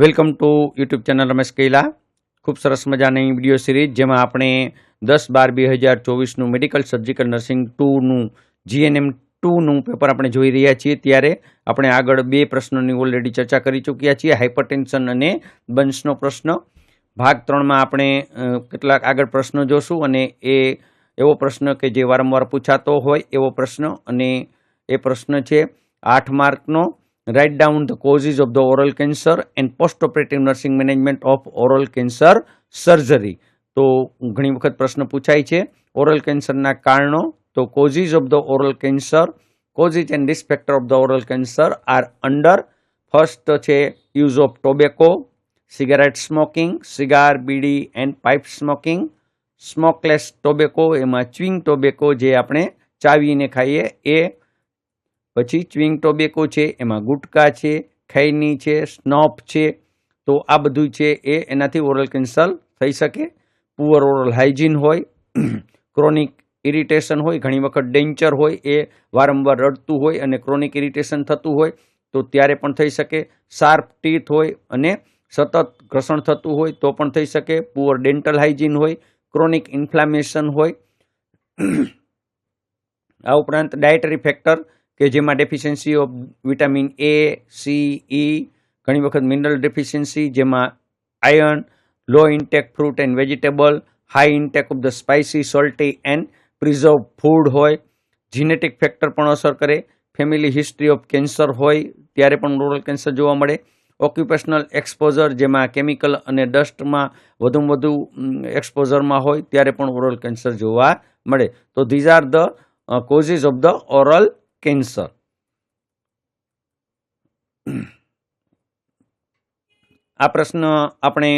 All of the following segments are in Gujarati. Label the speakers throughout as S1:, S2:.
S1: Welcome to YouTube channel Ramesh Kaila. ખૂબ સરસ મજાની વીડિયો સિરીઝ, જેમાં આપણે દસ બાર બે હજાર ચોવીસનું મેડિકલ સર્જિકલ નર્સિંગ ટુનું, જીએનએમ ટુનું પેપર આપણે જોઈ રહ્યા છીએ. ત્યારે આપણે આગળ બે પ્રશ્નોની ઓલરેડી ચર્ચા કરી ચૂક્યા છીએ. હાઇપરટેન્શન અને બંશનો પ્રશ્ન. ભાગ ત્રણમાં આપણે કેટલાક આગળ પ્રશ્નો જોશું અને એ, એવો પ્રશ્ન કે જે વારંવાર પૂછાતો હોય એવો પ્રશ્ન. અને એ પ્રશ્ન છે આઠ માર્કનો. Write down the causes of the cancer and post operative nursing management of oral cancer surgery તો ઘણી વખત પ્રશ્ન પૂછાય છે ઓરલ કેન્સરના કારણો, તો causes of the oral cancer causes and this factor of the oral cancer are under first છે use of tobacco cigarette smoking cigar bidi and pipe smoking smokeless tobacco એમાં ચ્વિંગ ટોબેકો જે આપણે ચાવીને ખાઈએ, એ પછી ચ્વિંગ ટોબેકો છે, એમાં ગુટકા છે, ખૈની છે સ્નોપ છે, તો આ બધું છે એ એનાથી ઓરલ કેન્સર થઈ શકે. પુઅર ઓરલ હાઇજીન હોય ક્રોનિક ઇરિટેશન હોય, ઘણી વખત ડેન્ચર હોય, એ વારંવાર રડતું હોય અને ક્રોનિક ઇરિટેશન થતું હોય, તો ત્યારે પણ થઈ શકે. શાર્પ ટીથ હોય અને સતત ઘર્ષણ થતું હોય, તો પણ થઈ શકે. પુઅર ડેન્ટલ હાઇજીન હોય ક્રોનિક ઇન્ફ્લામેશન હોય. આ ઉપરાંત ડાયટરી ફેક્ટર કે જેમાં deficiency of vitamin A C E ઘણી વખત મિનરલ ડેફિશિયન્સી જેમાં iron low intake fruit and vegetable high intake of the spicy salty and preserve food હોય. જીનેટિક ફેક્ટર પણ અસર કરે. ફેમિલી હિસ્ટ્રી ઓફ કેન્સર હોય, ત્યારે પણ રોરલ કેન્સર જોવા મળે. ઓક્યુપેશનલ એક્સપોઝર જેમાં કેમિકલ અને ડસ્ટમાં વધુમાં વધુ એક્સપોઝરમાં હોય, ત્યારે પણ ઓરલ કેન્સર જોવા મળે. તો these are the causes of the oral cancer. આ પ્રશ્ન આપણે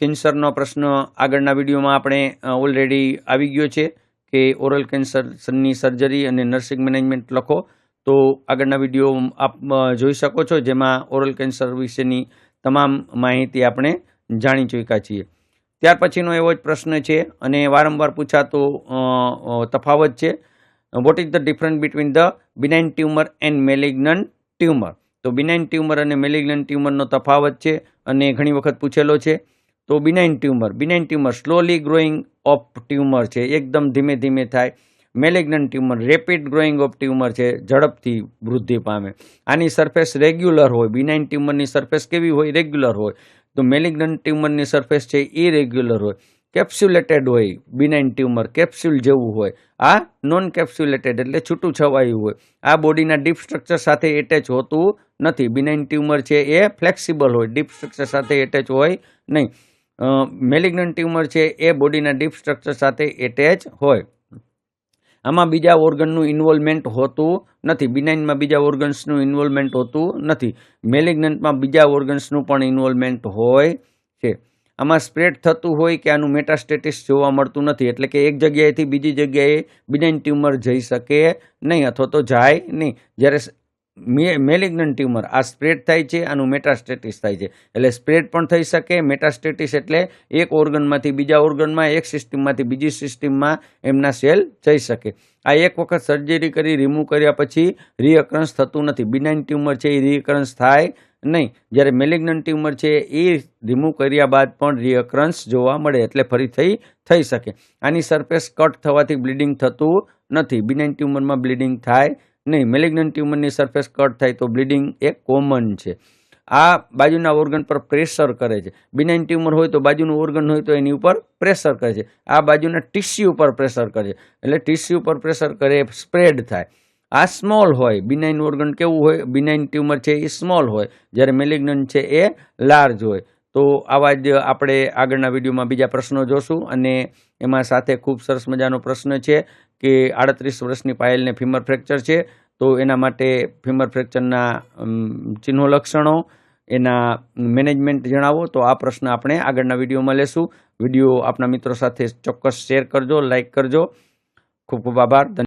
S1: કેન્સરનો પ્રશ્ન આગળના વિડીયોમાં આપણે ઓલરેડી આવી ગયો છે કે ઓરલ કેન્સરની સર્જરી અને નર્સિંગ મેનેજમેન્ટ લખો. તો આગળના વીડિયો આપ જોઈ શકો છો જેમાં ઓરલ કેન્સર વિશેની તમામ માહિતી આપણે જાણી ચૂક્યા છીએ. ત્યાર પછીનો એવો જ પ્રશ્ન છે અને વારંવાર પૂછાતો તફાવત છે. What is the difference between the benign tumour and malignant tumour તો બિનાઇન ટ્યુમર અને મેલિગ્નન્ટ ટ્યુમરનો તફાવત છે અને ઘણી વખત પૂછેલો છે. તો benign tumour benign tumour slowly growing of tumour છે, એકદમ ધીમે ધીમે થાય. Malignant tumour rapid growing of tumour છે, ઝડપથી વૃદ્ધિ પામે. આની સરફેસ રેગ્યુલર હોય બિનાઇન ટ્યુમરની સરફેસ કેવી હોય? રેગ્યુલર હોય. તો મેલિગ્નન્ટ ટ્યુમરની સરફેસ છે, એ રેગ્યુલર હોય. કેપ્સ્યુલેટેડ હોય બિનાઇન ટ્યુમર, કેપ્સ્યુલ જેવું હોય. આ નોન કેપ્સ્યુલેટેડ એટલે છૂટું છવાયું હોય. આ બોડીના ડીપ સ્ટ્રક્ચર સાથે એટેચ હોતું નથી. બિનાઇન ટ્યુમર છે એ ફ્લેક્સિબલ હોય. ડીપ સ્ટ્રક્ચર સાથે એટેચ હોય નહીં. મેલિગ્નન્ટ ટ્યુમર છે એ બોડીના ડીપ સ્ટ્રક્ચર સાથે એટેચ હોય. આમાં બીજા ઓર્ગનનું ઇન્વોલ્વમેન્ટ હોતું નથી. બિનાઇનમાં બીજા ઓર્ગન્સનું ઇન્વોલ્વમેન્ટ હોતું નથી. મેલિગ્નન્ટમાં બીજા ઓર્ગન્સનું પણ ઇન્વોલ્વમેન્ટ હોય છે. આમાં સ્પ્રેડ થતું હોય કે આનું મેટાસ્ટેટિસ જોવા મળતું નથી, એટલે કે એક જગ્યાએથી બીજી જગ્યાએ બિનાઇન ટ્યુમર જઈ શકે નહીં અથવા તો જાય નહીં. જ્યારે મેલિગ્નન્ટ ટ્યુમર. આ સ્પ્રેડ થાય છે, આનું મેટાસ્ટેટિસ થાય છે. એટલે સ્પ્રેડ પણ થઈ શકે, મેટાસ્ટેટિસ એટલે એક ઓર્ગનમાંથી બીજા ઓર્ગનમાં, એક સિસ્ટમમાંથી બીજી સિસ્ટમમાં એમના સેલ જઈ શકે. આ એક વખત સર્જરી કરી, રિમૂવ કર્યા પછી રિઅકરન્સ થતું નથી. બિનાઇન ટ્યુમર છે, એ રિઅકરન્સ થાય નહીં. જ્યારે મેલિગ્નન્ટ ટ્યુમર છે, એ રિમૂવ કર્યા બાદ પણ રિઅકરન્સ જોવા મળે, એટલે ફરી થઈ થઈ શકે. આની સરફેસ કટ થવાથી બ્લીડિંગ થતું નથી. બિનાઇન ટ્યુમરમાં બ્લીડિંગ થાય નહીં મેલિગ્નન્ટ ટ્યુમરની સરફેસ કટ થાય તો બ્લીડિંગ એ કોમન છે. આ બાજુના ઓર્ગન પર પ્રેશર કરે છે. બિનાઇન ટ્યુમર હોય તો બાજુનું ઓર્ગન હોય તો એની ઉપર પ્રેશર કરે છે. આ બાજુના ટીસ્યુ પર પ્રેશર કરે છે. એટલે ટીસ્યુ પર પ્રેશર કરે સ્પ્રેડ થાય. આ સ્મોલ હોય બિનાઇન ઓર્ગન કેવું હોય? બિનાઇન ટ્યુમર છે એ સ્મોલ હોય. જ્યારે મેલિગ્નન્ટ છે એ લાર્જ હોય. તો આવા જ આપણે આગળના વિડીયોમાં બીજા પ્રશ્નો જોશું અને એમાં સાથે ખૂબ સરસ મજાનો પ્રશ્ન છે કે આડત્રીસ વર્ષની પાયલને ફિમર ફ્રેક્ચર છે. તો એના માટે ફીમર ફ્રેક્ચરના ચિહ્નો લક્ષણો, એના મેનેજમેન્ટ જણાવો. તો આ પ્રશ્ન આપણે આગળના વિડીયોમાં લેશું. વીડિયો આપના મિત્રો સાથે ચોક્કસ શેર કરજો લાઇક કરજો. ખૂબ ખૂબ આભાર.